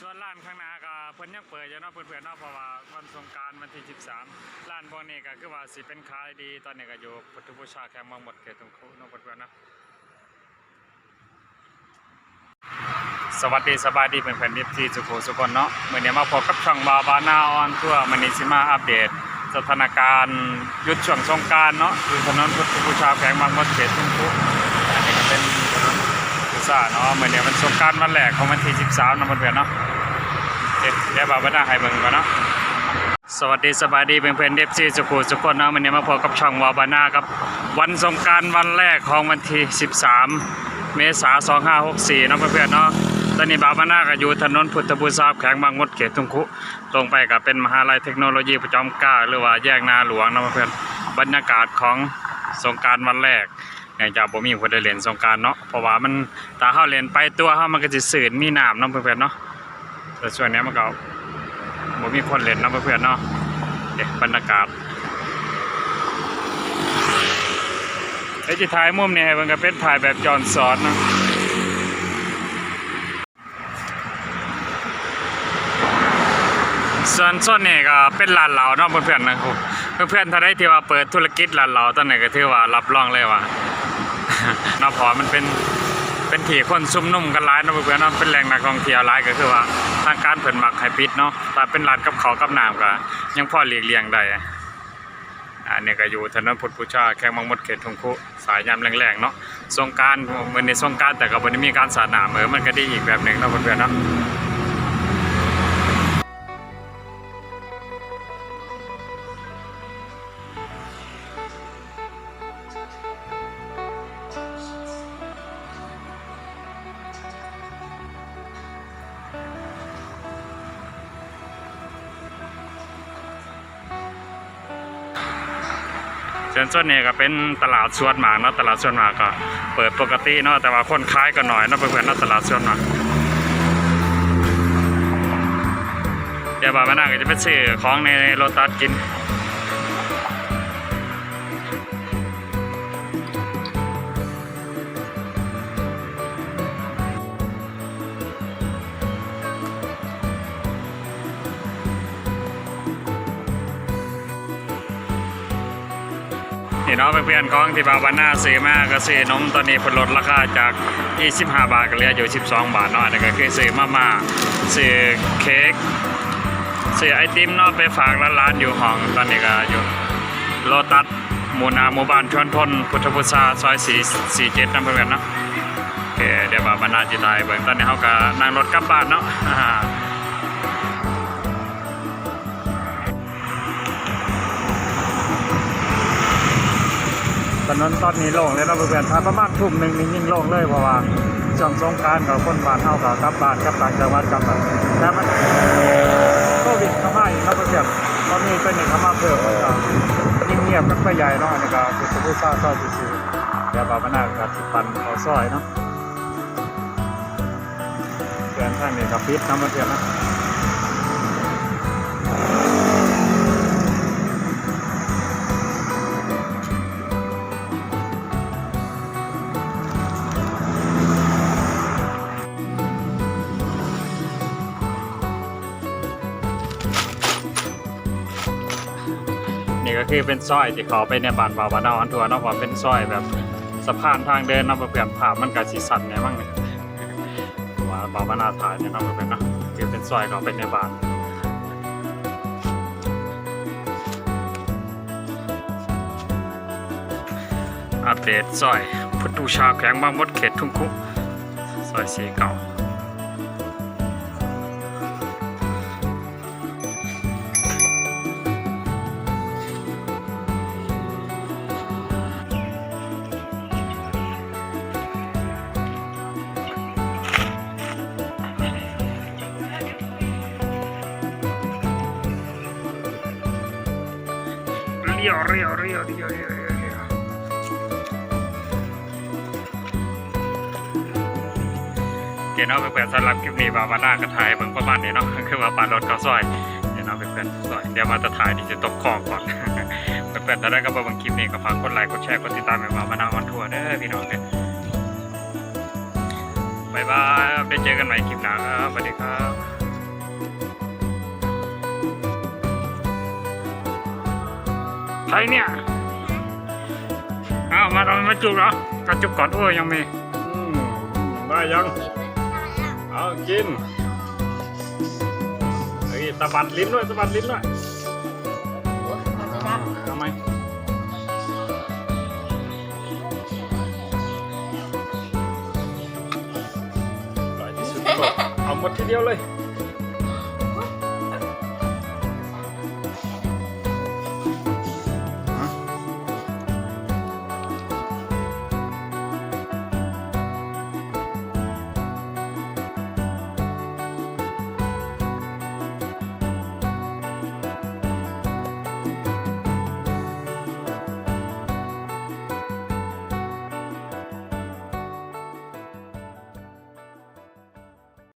ส่วนร้านข้างหน้าก็เพิ่นยังเปิดอยู่เนาะเพื่อนๆเนาะเพราะว่าวันสงกรารวันที่ 13ร้านพวกนี้ก็คือว่าสิเป็นขายดีตอนนี้ก็อยู่พุทธบูชาแคมป์เมืองหมดเขตตรงคุเนาะเพื่อนๆเนาะสวัสดีสบายดีเพื่อนๆดิบที่สุโขสุคนเนาะเมื้อนี้มาพบกับช่องบาบานาออนทัวมื้อนี้สิมาอัปเดต สถานการณ์ยุดช่วงสงการเนาะอยู่ถนนพุทธบูชาแขวงบางมดเขตตรงคุอันนี้ก็เป็นถนนพุทธาเนาะเมื้อนี้มันสงการวันแรกของวันที่ 13นะเพื่อนๆเนาะ เดี๋ยวเดี๋ยวบาบานาให้เบิ่งก่อนเนาะสวัสดีสบายดีเพื่อนๆเดฟซีสุขุสุขคนเนาะวันนี้มาพบกับช่องวาบานาครับ วันสงการวันแรกของวันที่ 13 เมษายน2564เนาะเพื่อนๆเนาะตอนนี้บาบานาก็อยู่ถนนพุทธบูชาแขวงบางมดเขตทุ่งคุตรงไปก็เป็นมหาลัยเทคโนโลยีประจอมเกล้าหรือว่าแยกนาหลวงเนาะเพื่อนบรรยากาศของสงการวันแรกเนื่องจากบ่มีคนได้เล่นสงการเนาะเพราะว่ามันตาเฮาเล่นไปตัวเฮามันก็สิสื่นมีน้ำเนาะเพื่อนๆเนาะ แต่ส่วนนี้มันก็บ่มีคนเล่นนะเพื่อนๆเนาะเด็กบรรยากาศไอ้ที่ถ่ายมุมนี่ให้มันก็เป็นถ่ายแบบจอนสอนเนาะส่วนส่วนนี้ก็เป็นร้านเหล้าเนาะเพื่อนๆนะครับเพื่อนๆถ้าได้ที่ว่าเปิดธุรกิจร้านเหล้าตอนไหนก็ถือว่ารับรองเลยว่าเนาะพอมันเป็น เป็นที่คนซุ่มนุ่มกันหลายเนาะเพื่อนๆเนาะเป็นแหล่งนักท่องเที่ยวหลายก็คือว่าทางการเพิ่นมักให้ปิดเนาะแต่เป็นร้านกับเขาวกับน้ำก็ยังพอหลีกเลี่ยงได้อันนี้ก็อยู่ถนนพุทธบูชาแข้งบางมดเขตทงคุสายยามแรงๆเนาะสงกรารมื้อนี้สงกรารแต่ก็บ่ได้มีการสาดน้ำเออมันก็ได้อีกแบบหนึ่งเนาะเพื่อนๆเนาะ ส่วนส่วนนี้ก็เป็นตลาดสวนหมากเนาะตลาดสวนหมากก็เปิดปกติเนาะแต่ว่าคนคล้ายกันหน่อยเนาะเพื่อนๆเนาะตลาดสวนหมากเดี๋ยวบ่าบานาก็จะไปซื้อของในโลตัสกิน นี่เนาะเพื่อนๆของที่บาบานาซื้อมากก็ซื้อนมตอนนี้เพิ่นลดราคาจาก 25 บาทก็เหลืออยู่ 12 บาทเนาะอันนี้ก็คือซื้อมาม่าซื้อเค้กเสียไอติมเนาะไปฝากร้านๆอยู่ห้องตอนนี้ก็อยู่โลตัสหมู่นาหมู่บ้านชวนทนพุทธพุทธาซอยสี่สี่เจ็ดนั่นเพื่อนๆเนาะโอเคเดี๋ยวบาบรรณาจิตายเบิ่งตอนนี้เขาก็นั่งรถกลับบ้านเนาะ ถนนตอนนี้โล่งเลยเนาะเพื่อนๆถ้าประมาณทุ่มหนึ่งนี่ยิ่งโล่งเลยเพราะว่าช่วงสงการกับคนบ้านเฮากับกลับบ้านกลับต่างจังหวัดกลับแต่มันโควิดเข้ามาอีกครับเพื่อนตอนนี้เป็นหนึ่งเข้ามาเพิ่มมันก็ยิ่งเงียบกันไปใหญ่เนาะนนี้ก็คือผู้ซ่าซอยซื่อๆเดี๋ยวบาบานากับสิปันเขอซอยเนาะเพื่อนท่านนี่กับปิดน้ำมันเพื่อนนะ ก็คือเป็นซอยที่เขาไปในบ้านบาบานาอันทัวร์เนาะว่าเป็นซอยแบบสะพานทางเดินเนาะเพื่อนภาพมันก็สีสันเนี่ยมั้งเนี่ยว่าบาบานาถ่ายเนี่ยเนาะเพื่อนเนาะคือเป็นซอยเขาไปในบ้านอัปเดตซอยพุทธูชาแขวงบางมดเขตทุ่งคุซอยสีเก่า รียวเรียวเรียวเรียวเรียวเรียวเดี๋ยวเนาะเพื่อนๆสำหรับคลิปนี้บาบาน่าก็ถ่ายเบิ่งประมาณนี้เนาะคือว่าปานรถเขาซอยเดี๋ยวเนาะเพื่อนๆซอยเดี๋ยวมาจะถ่ายที่จะตกคลองก่อนเพื่อนๆถ้าได้ก็เบิ่งคลิปนี้ก็ฝากกดไลค์กดแชร์กดติดตามให้บาบาน่าวันทัวร์เด้อพี่น้องเด้อบายบายไปเจอกันใหม่คลิปหน้าครับสวัสดีครับ รเนี่ยเอามาเอามาจุกเหรอกระจุกก่อนโอ้ยยังมีอมได้ยังเอากินเฮ้ยตะบัดลิ้นด้วยตะบัดลิ้นด้วยทำไมอร่อยที่สุดเอาหมดทีเดียวเลย